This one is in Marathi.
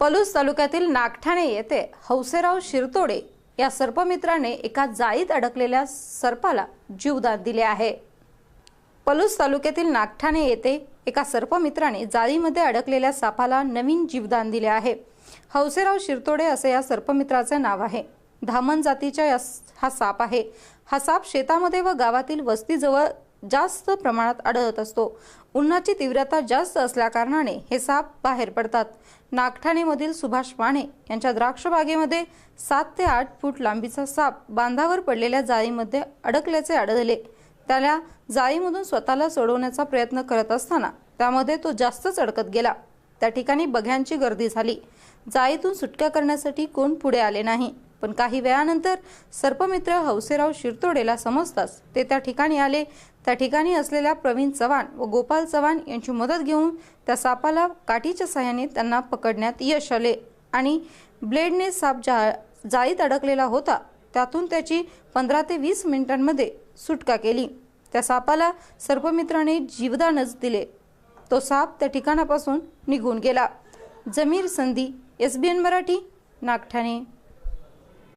पलूस तालुक्यातील नागठाणे येथे हौसेराव शिरतोडे या सर्पमित्राने एका जाळीत अडकलेल्या सर्पाला जीवदान दिले आहे. पलूस तालुक्यातील नागठाणे येथे एका सर्पमित्राने जाळीमध्ये अडकलेल्या सापाला नवीन जीवदान दिले आहे. हौसेराव शिरतोडे असे या सर्पमित्राचे नाव आहे. धामण जातीच्या हा साप आहे. हा साप शेतामध्ये व गावातील वस्तीजवळ जास्त प्रमाणात आढळत असतो. उन्हाची तीव्रता जास्त असल्याकारणाने हे साप बाहेर पडतात. नागठाणेमधील सुभाष माने यांच्या द्राक्ष बागेमध्ये सात ते आठ फूट लांबीचा साप बांधावर पडलेल्या जाळीमध्ये अडकल्याचे आढळले. त्याला जाळीमधून स्वतःला सोडवण्याचा प्रयत्न करत असताना त्यामध्ये तो जास्तच अडकत गेला. त्या ठिकाणी बघ्यांची गर्दी झाली. जाळीतून सुटका करण्यासाठी कोण पुढे आले नाही. पण काही वेळानंतर सर्पमित्र हौसेराव शिरतोडेला समजताच ते त्या ठिकाणी आले. त्या ठिकाणी असलेल्या प्रवीण चव्हाण व गोपाल चव्हाण यांची मदत घेऊन त्या सापाला काठीच्या सहाय्याने त्यांना पकडण्यात यश आले आणि ब्लेडने साप जा जाळीत अडकलेला होता. त्यातून त्याची पंधरा ते वीस मिनिटांमध्ये सुटका केली. त्या सापाला सर्पमित्राने जीवदानच दिले. तो साप त्या ठिकाणापासून निघून गेला. Zameer Sandhi S B N Marathi Nagthane.